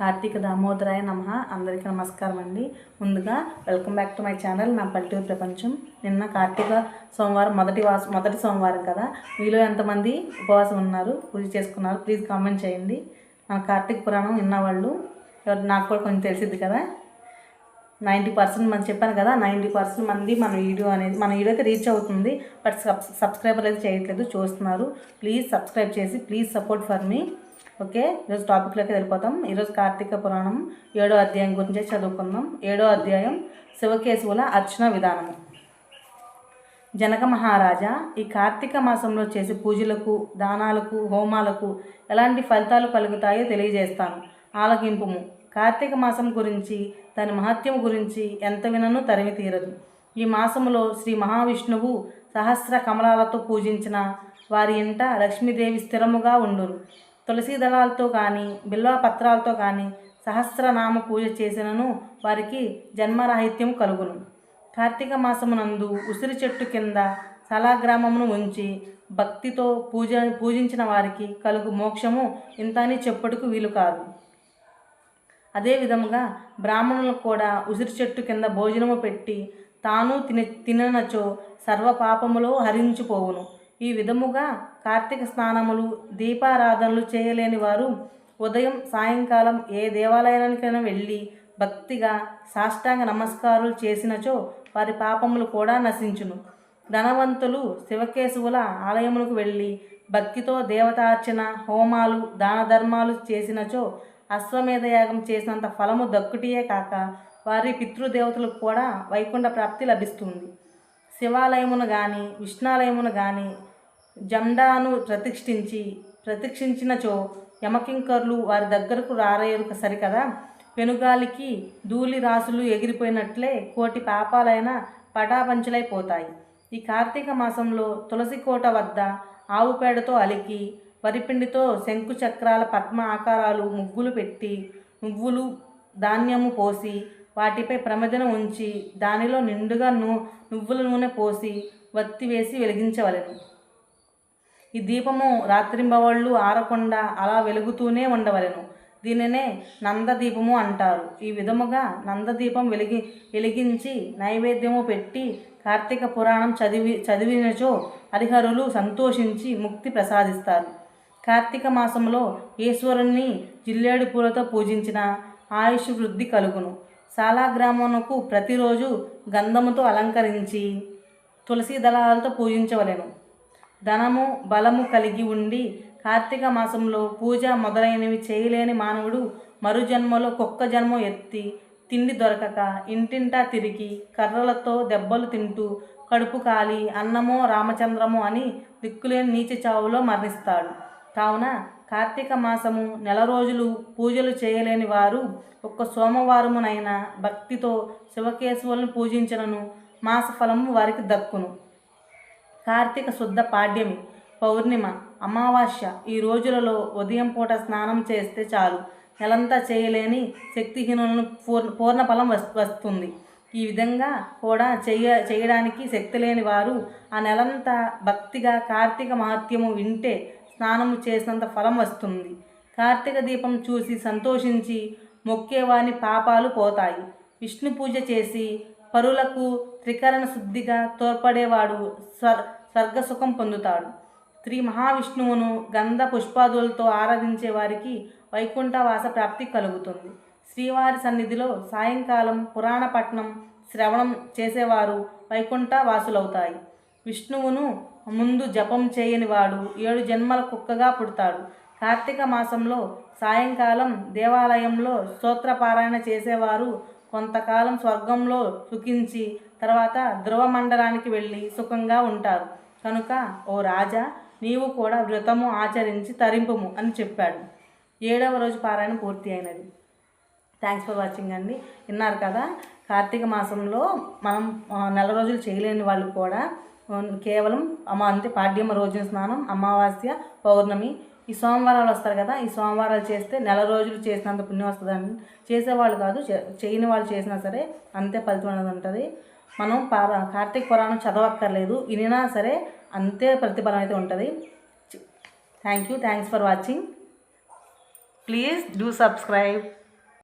కార్తీక దామోదరాయ నమ. అందరికీ నమస్కారం అండి ముందుగా welcome back to my channel. నా పల్లెటూరు ప్రపంచం. నిన్న కార్తీక సోమవారం మొదటి వాస మొదటి సోమవారం కదా. మీలో ఎంతమంది ఉపవాసం ఉన్నారు? పూజ చేసుకున్నారు? ప్లీజ్ కామెంట్ చేయండి. మన కార్తీక పురాణం విన్నవాళ్ళు. నాకు కూడా కొంచెం తెలిసిద్ది కదా. నైంటీ పర్సెంట్ మనం చెప్పాను కదా. నైంటీ పర్సెంట్ మంది మన వీడియో అనేది మన వీడియో అయితే రీచ్ అవుతుంది. బట్ సబ్ సబ్స్క్రైబర్ అయితే చేయట్లేదు. చూస్తున్నారు. ప్లీజ్ సబ్స్క్రైబ్ చేసి please support for me. Okay? ఈరోజు టాపిక్లోకి వెళ్ళిపోతాం. ఈరోజు కార్తీక పురాణం ఏడో అధ్యాయం గురించి చదువుకుందాం. ఏడో అధ్యాయం శివకేశవుల అర్చన విధానము. జనక మహారాజా ఈ కార్తీక మాసంలో చేసే పూజలకు దానాలకు హోమాలకు ఎలాంటి ఫలితాలు కలుగుతాయో తెలియజేస్తాను. ఆలకింపుము. కార్తీక మాసం గురించి దాని మహత్యం గురించి ఎంత వినను తరిమి తీరదు. ఈ మాసములో శ్రీ మహావిష్ణువు సహస్ర కమలాలతో పూజించిన వారి ఇంట లక్ష్మీదేవి స్థిరముగా ఉండును. తులసి దళాలతో కానీ బిల్వ పత్రాలతో కానీ సహస్రనామ పూజ చేసినను వారికి జన్మరాహిత్యం కలుగును. కార్తీక మాసమునందు ఉసిరి చెట్టు కింద సలాగ్రామమును ఉంచి భక్తితో పూజ పూజించిన వారికి కలుగు మోక్షము ఇంత అని చెప్పుటకు వీలు కాదు. అదేవిధముగా బ్రాహ్మణులకు కూడా ఉసిరి చెట్టు కింద భోజనము పెట్టి తాను తిన తిననచో సర్వ పాపములో హరించిపోవును. ఈ విధముగా కార్తీక స్నానములు దీపారాధనలు చేయలేని వారు ఉదయం సాయంకాలం ఏ దేవాలయానికైనా వెళ్ళి భక్తిగా సాష్టాంగ నమస్కారాలు చేసినచో వారి పాపములు కూడా నశించును. ధనవంతులు శివకేశవుల ఆలయములకు వెళ్ళి భక్తితో దేవతార్చన హోమాలు దాన ధర్మాలు చేసినచో అశ్వమేధ యాగం చేసినంత ఫలము దక్కుటియే కాక వారి పితృదేవతలకు కూడా వైకుంఠ ప్రాప్తి లభిస్తుంది. శివాలయమును కానీ విష్ణాలయమును కానీ జెండాను ప్రతిష్ఠించి ప్రతిష్ఠించినచో యమకింకర్లు వారి దగ్గరకు రారేరు సరికదా? పెనుగాలికి ధూళి రాసులు ఎగిరిపోయినట్లే కోటి పాపాలైన పటాపంచలైపోతాయి ఈ కార్తీక మాసంలో తులసి కోట వద్ద ఆవు పేడతో అలికి వరిపిండితో శంకు చక్రాల పద్మ ఆకారాలు ముగ్గులు పెట్టి నువ్వులు ధాన్యము పోసి వాటిపై ప్రమదన ఉంచి దానిలో నిండుగా నువ్వుల నూనె పోసి వత్తి వేసి వెలిగించవలను. ఈ దీపము రాత్రింబవళ్ళు ఆరకుండా అలా వెలుగుతూనే ఉండవలెను. దీనినే నందదీపము అంటారు. ఈ విధముగా నందదీపం వెలిగి వెలిగించి నైవేద్యము పెట్టి కార్తీక పురాణం చదివి చదివినచో హరిహరులు సంతోషించి ముక్తి ప్రసాదిస్తారు. కార్తీక మాసంలో ఈశ్వరుణ్ణి జిల్లేడు పూలతో పూజించిన ఆయుష్ వృద్ధి కలుగును. శాలాగ్రామమునకు ప్రతిరోజు గంధముతో అలంకరించి తులసి దళాలతో పూజించవలెను. ధనము బలము కలిగి ఉండి కార్తీక మాసంలో పూజ మొదలైనవి చేయలేని మానవుడు మరు జన్మలో కుక్క జన్మ ఎత్తి తిండి దొరకక ఇంటింటా తిరిగి కర్రలతో దెబ్బలు తింటూ కడుపు కాలి అన్నమో రామచంద్రమో అని దిక్కులేని నీచ చావులో మరణిస్తాడు. కావున కార్తీక మాసము నెల రోజులు పూజలు చేయలేని వారు ఒక్క సోమవారమునైనా భక్తితో శివకేశవులను పూజించనను మాస ఫలము వారికి దక్కును. కార్తీక శుద్ధ పాడ్యమి పౌర్ణిమ అమావాస్య ఈ రోజులలో ఉదయం పూట స్నానం చేస్తే చాలు. నెలంతా చేయలేని శక్తిహీనులను పూర్ణ పూర్ణ ఫలం వస్తుంది. ఈ విధంగా కూడా చేయ చేయడానికి శక్తి లేని వారు ఆ నెలంతా భక్తిగా కార్తీక మహత్యము వింటే స్నానము చేసినంత ఫలం వస్తుంది. కార్తీక దీపం చూసి సంతోషించి మొక్కేవాని పాపాలు పోతాయి. విష్ణు పూజ చేసి పరులకు త్రికరణ శుద్ధిగా తోడ్పడేవాడు స్వ స్వర్గసుఖం పొందుతాడు. శ్రీ మహావిష్ణువును గంధ పుష్పాదులతో ఆరాధించే వారికి వైకుంఠవాస ప్రాప్తి కలుగుతుంది. శ్రీవారి సన్నిధిలో సాయంకాలం పురాణపట్నం శ్రవణం చేసేవారు వైకుంఠ వాసులవుతాయి విష్ణువును ముందు జపం చేయని వాడు ఏడు జన్మల కుక్కగా పుడతాడు. కార్తీక మాసంలో సాయంకాలం దేవాలయంలో స్తోత్రపారాయణ చేసేవారు కొంతకాలం స్వర్గంలో సుఖించి తర్వాత ధ్రువమండలానికి వెళ్ళి సుఖంగా ఉంటారు. కనుక ఓ రాజా నీవు కూడా వ్రతము ఆచరించి తరింపుము అని చెప్పాడు. ఏడవ రోజు పారాయణ పూర్తి అయినది. థ్యాంక్స్ ఫర్ వాచింగ్ అండి. విన్నారు కదా కార్తీక మాసంలో మనం నెల రోజులు చేయలేని వాళ్ళు కూడా కేవలం అమ్మ అంతే పాడ్యమ రోజున స్నానం అమావాస్య పౌర్ణమి ఈ సోమవారాలు వస్తారు కదా ఈ సోమవారాలు చేస్తే నెల రోజులు చేసినంత పుణ్యం వస్తుందని చేసేవాళ్ళు కాదు చేయని వాళ్ళు చేసినా సరే అంతే ఫలితం అనేది ఉంటుంది. మనం పార కార్తీక పురాణం చదవక్కర్లేదు. వినినా సరే అంతే ప్రతిఫలం అయితే ఉంటుంది. Thank you thanks for watching please do subscribe